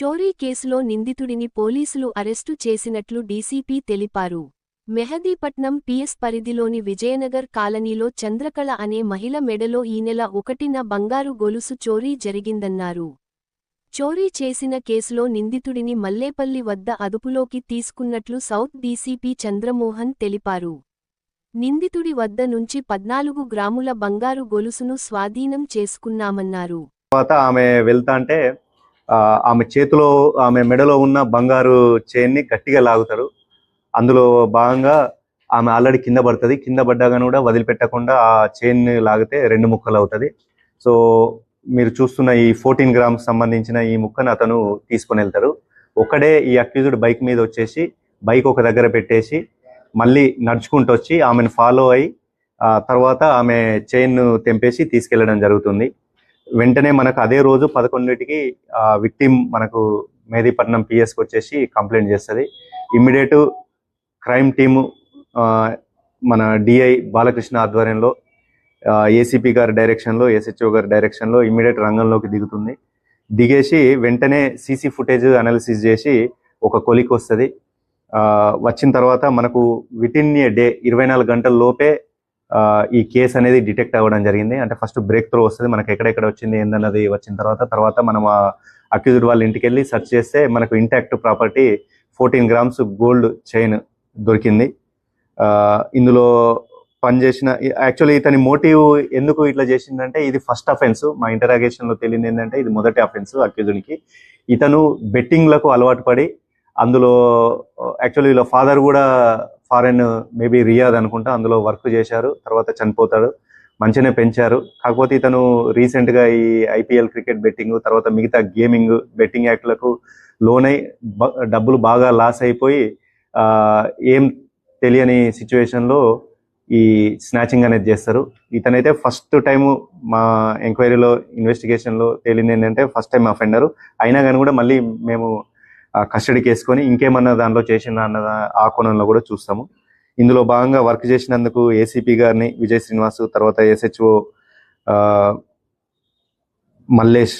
చోరీ కేసులో నిందితుడిని పోలీసులు అరెస్టు చేసినట్లు డీసీపీ తెలిపారు. మెహదీపట్నం పిఎస్ పరిధిలోని విజయనగర్ కాలనీలో చంద్రకళ అనే మహిళ మెడలో ఈ నెల ఒకటిన బంగారు గొలుసు చోరీ జరిగిందన్నారు. చోరీ చేసిన కేసులో నిందితుడిని మల్లేపల్లి వద్ద అదుపులోకి తీసుకున్నట్లు సౌత్ డీసీపీ చంద్రమోహన్ తెలిపారు. నిందితుడి వద్ద నుంచి పద్నాలుగు గ్రాముల బంగారు గొలుసును స్వాధీనం చేసుకున్నామన్నారు. తర్వాత ఆమె వెళ్తా అంటే ఆమె చేతిలో ఆమె మెడలో ఉన్న బంగారు చైన్ని గట్టిగా లాగుతారు. అందులో భాగంగా ఆమె ఆల్రెడీ కింద పడుతుంది. కింద పడ్డాగా కూడా వదిలిపెట్టకుండా ఆ చైన్ లాగితే రెండు ముక్కలు అవుతుంది. సో మీరు చూస్తున్న ఈ ఫోర్టీన్ గ్రామ్స్ సంబంధించిన ఈ ముక్కను అతను తీసుకొని వెళ్తారు. ఒకడే ఈ అక్యూజ్డ్ బైక్ మీద వచ్చేసి బైక్ ఒక దగ్గర పెట్టేసి మళ్ళీ నడుచుకుంటూ వచ్చి ఆమెను ఫాలో అయి తర్వాత ఆమె చైన్ తెంపేసి తీసుకెళ్ళడం జరుగుతుంది. వెంటనే మనకు అదే రోజు పదకొండింటికి ఆ విక్టిమ్ మనకు మేదీపట్నం పిఎస్కి వచ్చేసి కంప్లైంట్ చేస్తుంది. ఇమ్మీడియట్ క్రైమ్ టీము మన డిఐ బాలకృష్ణ ఆధ్వర్యంలో ఏసీపీ గారి డైరెక్షన్లో ఎస్హెచ్ఓ గారి డైరెక్షన్లో ఇమ్మీడియట్ రంగంలోకి దిగుతుంది. దిగేసి వెంటనే సీసీ ఫుటేజ్ అనాలిసిస్ చేసి ఒక కొలిక్ వస్తుంది. వచ్చిన తర్వాత మనకు విత్ ఇన్ ఏ డే ఇరవై నాలుగు గంటల లోపే ఈ కేసు అనేది డిటెక్ట్ అవ్వడం జరిగింది. అంటే ఫస్ట్ బ్రేక్ త్రో వస్తుంది మనకి ఎక్కడెక్కడ వచ్చింది ఏందన్నది వచ్చిన తర్వాత తర్వాత మనం అక్యూజ్డ్ వాళ్ళ ఇంటికి వెళ్ళి సెర్చ్ చేస్తే మనకు intact property fourteen grams gold chain దొరికింది. ఇందులో పనిచేసిన యాక్చువల్లీ ఇతని మోటివ్ ఎందుకు ఇట్లా చేసిందంటే ఇది ఫస్ట్ అఫెన్స్. మా ఇంటరాగేషన్లో తెలియదు ఏంటంటే ఇది మొదటి అఫెన్స్ అక్యూజునికి ఇతను బెట్టింగ్లకు అలవాటు పడి అందులో యాక్చువల్లీ వీళ్ళ ఫాదర్ కూడా ఫారెన్ మేబీ రియాద్ అనుకుంటా అందులో వర్క్ చేశారు తర్వాత చనిపోతాడు మంచిగానే పెంచారు. కాకపోతే ఇతను రీసెంట్గా ఈ ఐపీఎల్ క్రికెట్ బెట్టింగ్ తర్వాత మిగతా గేమింగ్ బెట్టింగ్ యాక్ట్లకు లోనై డబ్బులు బాగా లాస్ అయిపోయి ఏం తెలియని సిచ్యువేషన్లో ఈ స్నాచింగ్ అనేది చేస్తారు. ఇతనైతే ఫస్ట్ టైం మా ఎంక్వైరీలో ఇన్వెస్టిగేషన్లో తేలింది ఏంటంటే ఫస్ట్ టైం అఫెండరు అయినా కానీ కూడా మళ్ళీ మేము కస్టడీకి వేసుకొని ఇంకేమన్నా దానిలో చేసిన అన్న ఆ కోణంలో కూడా చూస్తాము. ఇందులో భాగంగా వర్క్ చేసినందుకు ఏసీపీ గారిని విజయ్ శ్రీనివాస్ తర్వాత SHO Mallesh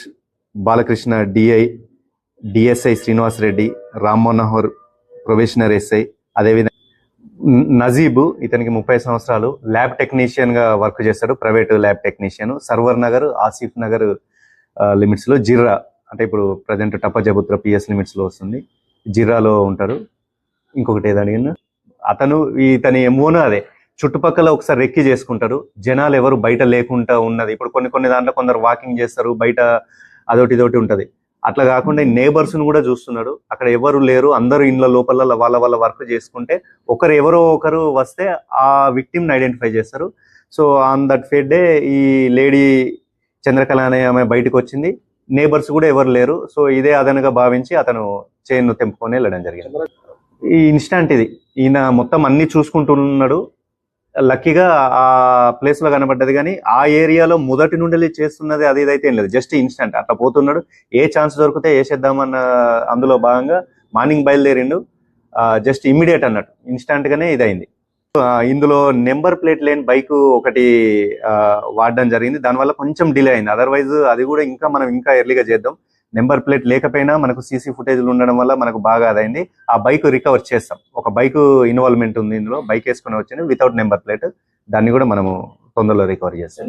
Balakrishna DI DSI Srinivas Reddy Ram Manohar probationer SI అదేవిధంగా నజీబ్ ఇతనికి ముప్పై సంవత్సరాలు ల్యాబ్ టెక్నీషియన్గా వర్క్ చేస్తాడు private lab technician. Sarwar Nagar Asif Nagar లిమిట్స్లో జిర్రా. అంటే ఇప్పుడు ప్రజెంట్ టపజబుత్ర పిఎస్ లిమిట్స్లో వస్తుంది. జిర్రాలో ఉంటారు. ఇంకొకటి ఏది అడిగిన అతను ఇతని ఎమోనో అదే. చుట్టుపక్కల ఒకసారి రెక్కి చేసుకుంటారు. జనాలు ఎవరు బయట లేకుండా ఉన్నది. ఇప్పుడు కొన్ని కొన్ని దాంట్లో కొందరు వాకింగ్ చేస్తారు. బయట అదొకటి ఇదొకటి ఉంటుంది. అట్లా కాకుండా నేబర్స్ను కూడా చూస్తున్నాడు. అక్కడ ఎవరు లేరు. అందరూ ఇండ్ల లోపల వాళ్ళ వాళ్ళ వర్క్ చేసుకుంటే ఒకరు ఎవరో ఒకరు వస్తే ఆ విక్టిమ్ని ఐడెంటిఫై చేస్తారు. So on that fated day ఈ లేడీ చంద్రకళ అనే ఆమె బయటకు వచ్చింది. నేబర్స్ కూడా ఎవరు లేరు. సో ఇదే అదనగా భావించి అతను చైన్ తెంపుకొని వెళ్ళడం జరిగింది. ఈ ఇన్స్టాంట్ ఇది. ఈయన మొత్తం అన్ని చూసుకుంటున్నాడు. లక్కీగా ఆ ప్లేస్లో కనబడ్డది కానీ ఆ ఏరియాలో మొదటి నుండి చేస్తున్నది అది ఇదైతే ఏం లేదు. జస్ట్ ఇన్స్టాంట్ అట్లా పోతున్నాడు. ఏ ఛాన్స్ దొరికితే వేసేద్దామన్న అందులో భాగంగా మార్నింగ్ బయలుదేరిండు. జస్ట్ ఇమ్మీడియట్ అన్నట్టు. ఇన్స్టాంట్ గానే ఇదైంది. ఇందులో నెంబర్ ప్లేట్ లేని బైక్ ఒకటి వాడడం జరిగింది. దానివల్ల కొంచెం డిలే అయింది. అదర్వైజ్ అది కూడా ఇంకా మనం ఇంకా ఎర్లీగా చేద్దాం. నెంబర్ ప్లేట్ లేకపోయినా మనకు సీసీ ఫుటేజ్లు ఉండడం వల్ల మనకు బాగా అదైంది. ఆ బైక్ రికవర్ చేస్తాం. ఒక బైక్ ఇన్వాల్వ్మెంట్ ఉంది ఇందులో. బైక్ వేసుకుని వచ్చింది వితౌట్ నెంబర్ ప్లేట్ దాన్ని కూడా మనము తొందరలో రికవర్ చేస్తాం.